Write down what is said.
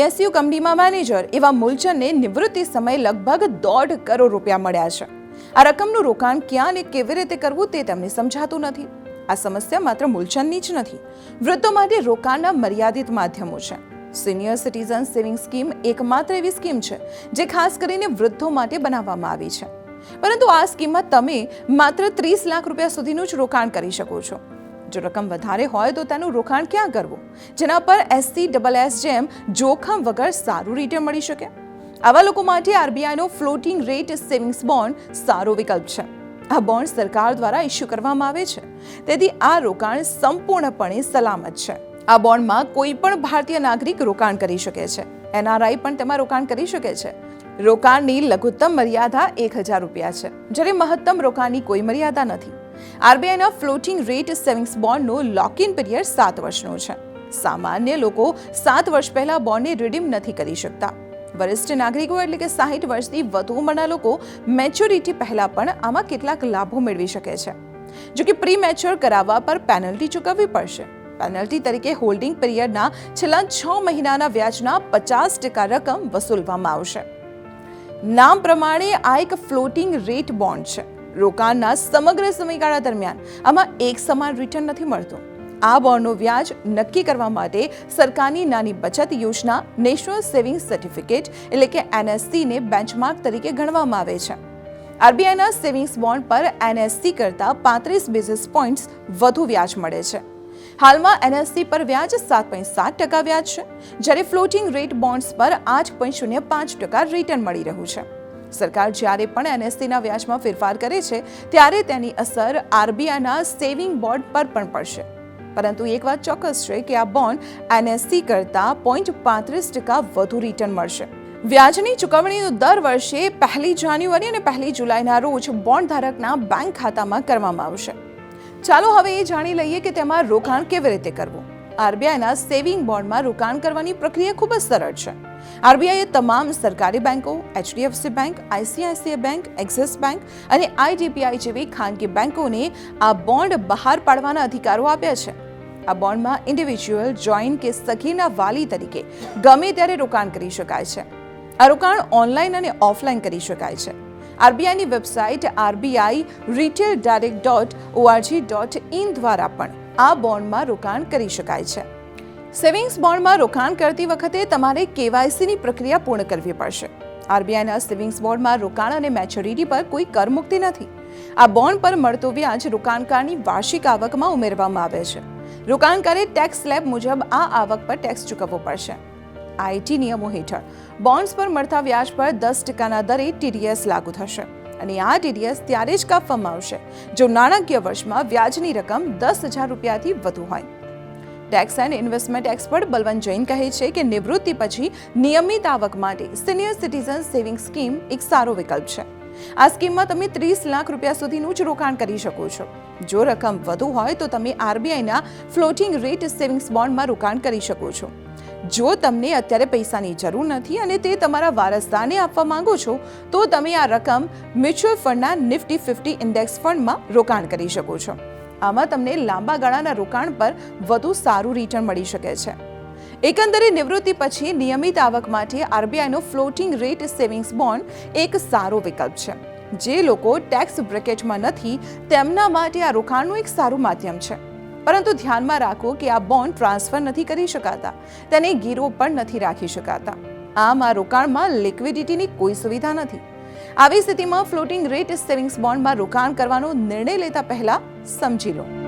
PSU કંપનીમાં manager એવા મૂલચંદને નિવૃત્તિ સમયે લગભગ દોઢ કરોડ રૂપિયા મળ્યા છે. આ રકમનું રોકાણ ક્યાં અને કેવી રીતે કરવું તે તેમને સમજાતું નથી. આ સમસ્યા માત્ર મૂલચંદની જ નથી. વૃદ્ધો માટે રોકાણના મર્યાદિત માધ્યમો છે. સિનિયર સિટીઝન સેવિંગ સ્કીમ એકમાત્ર એવી સ્કીમ છે, જે ખાસ કરીને વૃદ્ધો માટે બનાવવામાં આવી છે. પરંતુ આ સ્કીમમાં તમે માત્ર ત્રીસ લાખ રૂપિયા સુધીનું જ રોકાણ કરી શકો છો. જો રકમ વધારે હોય તો તેનું રોકાણ ક્યાં કરવું? જેના પર એસસી ડબલ એસ જેમ જોખમ વગર સારું રિટર્ન મળી શકે. આવા લોકો માટે આરબીઆઈનો ફ્લોટિંગ રેટ સેવિંગ્સ બોન્ડ સારો વિકલ્પ છે. આ બોન્ડ સરકાર દ્વારા ઇસ્યુ કરવામાં આવે છે. તેથી આ રોકાણ સંપૂર્ણપણે સલામત છે. આ બોન્ડમાં કોઈ પણ ભારતીય નાગરિક રોકાણ કરી શકે છે. એનઆરઆઈ પણ તેમાં રોકાણ કરી શકે છે. રોકાણની લઘુત્તમ મર્યાદા એક હજાર રૂપિયા છે. જ્યારે મહત્તમ રોકાણની કોઈ મર્યાદા નથી. આરબીઆઈના ફ્લોટિંગ રેટ સેવિંગ્સ બોન્ડનો લોક ઇન પીરિયડ સાત વર્ષનો છે. સામાન્ય લોકો સાત વર્ષ પહેલા બોન્ડને રિડીમ નથી કરી શકતા. વરિષ્ઠ નાગરિકો એટલે કે સાહીઠ વર્ષથી વધુ ઉંમરના લોકો મેચ્યોરિટી પહેલા પણ આમાં કેટલાક લાભો મેળવી શકે છે. જો કે પ્રી મેચ્યોર કરાવવા પર પેનલ્ટી ચૂકવવી પડશે. પેનલ્ટી તરીકે હોલ્ડિંગ પીરિયડના છેલ્લા છ મહિનાના વ્યાજના પચાસ ટકા રકમ વસૂલવામાં આવશે. નામ પ્રમાણે આ એક ફ્લોટિંગ રેટ બોન્ડ છે. રોકાણના સમગ્ર સમયગાળા દરમિયાન આમાં એક સમાન રિટર્ન નથી મળતું. આ બોન્ડનું વ્યાજ નક્કી કરવા માટે સરકારની નાની બચત યોજના નેશનલ સેવિંગ સર્ટિફિકેટ એટલે કે એનએસસીને બેન્ચમાર્ક તરીકે ગણવામાં આવે છે. આરબીઆઈના સેવિંગ્સ બોન્ડ પર એનએસસી કરતાં પાંત્રીસ બેઝિસ પોઈન્ટ્સ વધુ વ્યાજ મળે છે. હાલમાં એનએસસી પર વ્યાજ સાત પોઈન્ટ સાત ટકા વ્યાજ છે, જ્યારે ફ્લોટિંગ રેટ બોન્ડ્સ પર આઠ પોઈન્ટ શૂન્ય પાંચ ટકા રિટર્ન મળી રહ્યું છે. સરકાર જ્યારે પણ એનએસસીના વ્યાજમાં ફેરફાર કરે છે, ત્યારે તેની અસર આરબીઆઈના સેવિંગ બોર્ડ પર પણ પડશે. પરંતુ એક વાત ચોક્કસ છે કે આ બોન્ડ એનએસસી કરતાં પોઈન્ટ પાંત્રીસ ટકા વધુ રિટર્ન મળશે. વ્યાજની ચૂકવણીનું દર વર્ષે પહેલી જાન્યુઆરી અને પહેલી જુલાઈના રોજ બોન્ડ ધારકના બેંક ખાતામાં કરવામાં આવશે. ચાલો હવે એ જાણી લઈએ કે તેમાં રોકાણ કેવી રીતે કરવું. આરબીઆઈના સેવિંગ બોન્ડમાં રોકાણ કરવાની પ્રક્રિયા ખૂબ જ સરળ છે. આરબીઆઈએ તમામ સરકારી બેંકો, HDFC bank, ICICI bank, Axis bank અને આઈડીબીઆઈ જેવી ખાનગી બેંકોને આ બોન્ડ બહાર પાડવાના અધિકારો આપ્યા છે. આ બોન્ડમાં ઇન્ડિવિજ્યુઅલ, જોઈન્ટ કે સખીના વાલી તરીકે ગમે ત્યારે રોકાણ કરી શકાય છે. આ રોકાણ ઓનલાઈન અને ઓફલાઈન કરી શકાય છે. આરબીઆઈની website RBI retail direct dot ORG dot in દ્વારા પણ આ બોન્ડમાં રોકાણ કરી શકાય છે. સેવિંગ્સ બોન્ડમાં રોકાણ કરતી વખતે તમારે કેવાયસીની પ્રક્રિયા પૂર્ણ કરવી પડશે. આરબીઆઈના સેવિંગ્સ બોન્ડમાં રોકાણ અને મેચ્યોરિટી પર કોઈ કરમુક્તિ નથી. આ બોન્ડ પર મળતો વ્યાજ રોકાણકારની વાર્ષિક આવકમાં ઉમેરવામાં આવે છે. રોકાણકારે ટેક્સ સ્લેબ મુજબ આ આવક પર ટેક્સ ચૂકવવો પડશે. આઈટી નિયમો હેઠળ બોન્ડ્સ પર મળતા વ્યાજ પર દસ ટકાના દરે ટીડીએસ લાગુ થશે. અને આ ટીડીએસ ત્યારે જ કાપવામાં આવશે, જો નાણાકીય વર્ષમાં વ્યાજની રકમ દસ હજાર રૂપિયાથી વધુ હોય. Tax and investment expert Balwant Jain કહે છે કે નિવૃત્તિ પછી નિયમિત આવક માટે સિનિયર સિટીઝન સેવિંગ સ્કીમ એક સારો વિકલ્પ છે. આ સ્કીમમાં તમે ત્રીસ લાખ રૂપિયા સુધીનું જ રોકાણ કરી શકો છો. જો રકમ વધુ હોય તો તમે આરબીઆઈના ફ્લોટિંગ રેટ સેવિંગ્સ બોન્ડમાં રોકાણ કરી શકો છો. જો તમને અત્યારે પૈસાની જરૂર નથી અને તે તમારા વારસદારને આપવા માંગો છો, તો તમે આ રકમ મ્યુચ્યુઅલ ફંડના નિફ્ટી ફિફ્ટી ઇન્ડેક્સ ફંડમાં રોકાણ કરી શકો છો. આમાં તમને લાંબા ગાળાના રોકાણ પર વધુ સારું રિટર્ન મળી શકે છે. એકંદરે નિવૃત્તિ પછી નિયમિત આવક માટે આરબીઆઈનો ફ્લોટિંગ રેટ સેવિંગ્સ બોન્ડ એક સારો વિકલ્પ છે. જે લોકો ટેક્સ બ્રેકેટમાં નથી, તેમના માટે આ રોકાણનું એક સારું માધ્યમ છે. પરંતુ ધ્યાનમાં રાખો કે આ બોન્ડ ટ્રાન્સફર નથી કરી શકાતા. તેને ગીરો પણ નથી રાખી શકાતા. આમ આ રોકાણમાં લિક્વિડિટીની કોઈ સુવિધા નથી. આવી સ્થિતિમાં ફ્લોટિંગ રેટ સેવિંગ્સ બોન્ડમાં રોકાણ કરવાનો નિર્ણય લેતા પહેલા સમજી લો.